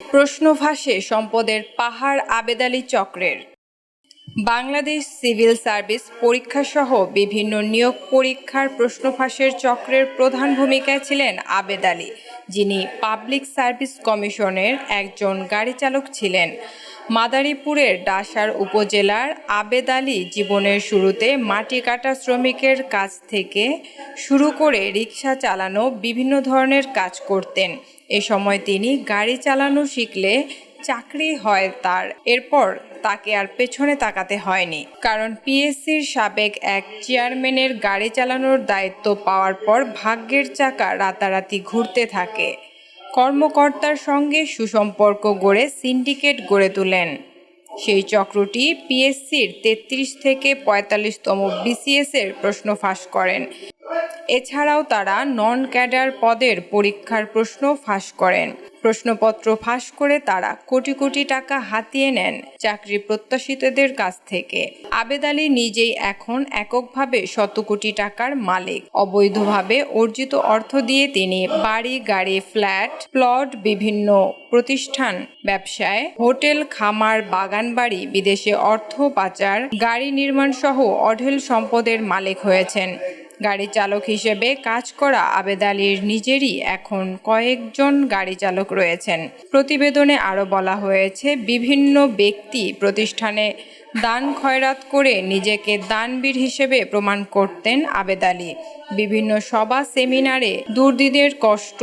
প্রশ্ন ভাসে সম্পদের পাহাড় আবেদালি চক্রের। বাংলাদেশ সিভিল সার্ভিস পরীক্ষাসহ বিভিন্ন নিয়োগ পরীক্ষার প্রশ্ন ফাঁসের চক্রের প্রধান ভূমিকায় ছিলেন আবেদ আলী, যিনি পাবলিক সার্ভিস কমিশনের একজন গাড়ি চালক ছিলেন। মাদারীপুরের ডাসার উপজেলার আবেদ আলী জীবনের শুরুতে মাটি কাটা শ্রমিকের কাছ থেকে শুরু করে রিক্সা চালানো বিভিন্ন ধরনের কাজ করতেন। এ সময় তিনি গাড়ি চালানো শিখলে চাকরি হয় তার। এরপর তাকে আর পেছনে তাকাতে হয়নি। কারণ পিএসসির সাবেক এক চেয়ারম্যানের গাড়ি চালানোর দায়িত্ব পাওয়ার পর ভাগ্যের চাকা রাতারাতি ঘুরতে থাকে। কর্মকর্তার সঙ্গে সুসম্পর্ক গড়ে সিন্ডিকেট গড়ে তোলেন। সেই চক্রটি পিএসসির তেত্রিশ থেকে পঁয়তাল্লিশতম বিসিএসের প্রশ্ন ফাঁস করেন। এছাড়াও তারা নন ক্যাডার পদের পরীক্ষার প্রশ্ন ফাঁস করেন। প্রশ্নপত্র ফাঁস করে তারা কোটি কোটি টাকা হাতিয়ে নেন চাকরি প্রত্যাশিতদের কাছ থেকে। আবেদ আলী নিজেই এখন এককভাবে শত কোটি টাকার মালিক। অবৈধভাবে অর্জিত অর্থ দিয়ে তিনি বাড়ি, গাড়ি, ফ্ল্যাট, প্লট, বিভিন্ন প্রতিষ্ঠান, ব্যবসায়, হোটেল, খামার বাগান বাড়ি বিদেশে অর্থ পাচার, গাড়ি নির্মাণ সহ অঢেল সম্পদের মালিক হয়েছেন। গাড়ি চালক হিসেবে কাজ করা আবেদ আলীর নিজেরই এখন কয়েকজন গাড়ি চালক রয়েছেন। প্রতিবেদনে আরও বলা হয়েছে, বিভিন্ন ব্যক্তি প্রতিষ্ঠানে দান খয়রাত করে নিজেকে দানবীর হিসেবে প্রমাণ করতেন আবেদ আলী। বিভিন্ন সভা, সেমিনারে দুর্দিদের কষ্ট,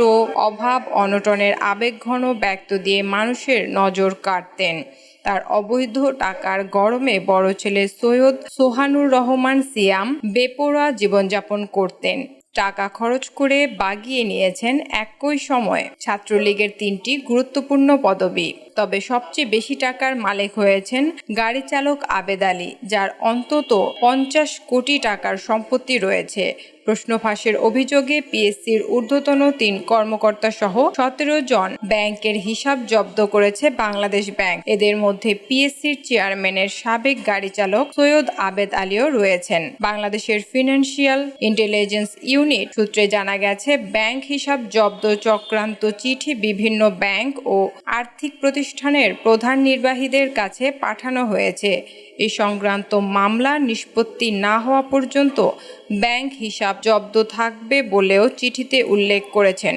অভাব, অনটনের আবেগঘন ব্যক্ত দিয়ে মানুষের নজর কাটতেন। তার অবৈধ টাকার গরমে বড় ছেলে সৈয়দ সোহানুর রহমান সিয়াম বেপরোয়া জীবনযাপন করতেন। টাকা খরচ করে বাগিয়ে নিয়েছেন একই সময় ছাত্রলীগের তিনটি গুরুত্বপূর্ণ পদবি। তবে সবচেয়ে বেশি টাকার মালিক হয়েছেন গাড়ি চালক আবেদ আলী, যার অন্তত পঞ্চাশ কোটি টাকার সম্পত্তি রয়েছে। প্রশ্ন ফাঁসের অভিযোগে পিএসসির ঊর্ধ্বতন তিন কর্মকর্তা সহ সতেরো জন ব্যাংকের হিসাব জব্দ করেছে বাংলাদেশ ব্যাংক। এদের মধ্যে পিএসসির চেয়ারম্যানের সাবেক গাড়ি চালক সৈয়দ আবেদ আলীও রয়েছেন। বাংলাদেশের ফিনান্সিয়াল ইন্টেলিজেন্স ইউনিট সূত্রে জানা গেছে, ব্যাংক হিসাব জব্দ চক্রান্ত চিঠি বিভিন্ন ব্যাংক ও আর্থিক প্রতিষ্ঠানের প্রধান নির্বাহীদের কাছে পাঠানো হয়েছে। এ সংক্রান্ত মামলা নিষ্পত্তি না হওয়া পর্যন্ত ব্যাংক হিসাব জব্দ থাকবে বলেও চিঠিতে উল্লেখ করেছেন।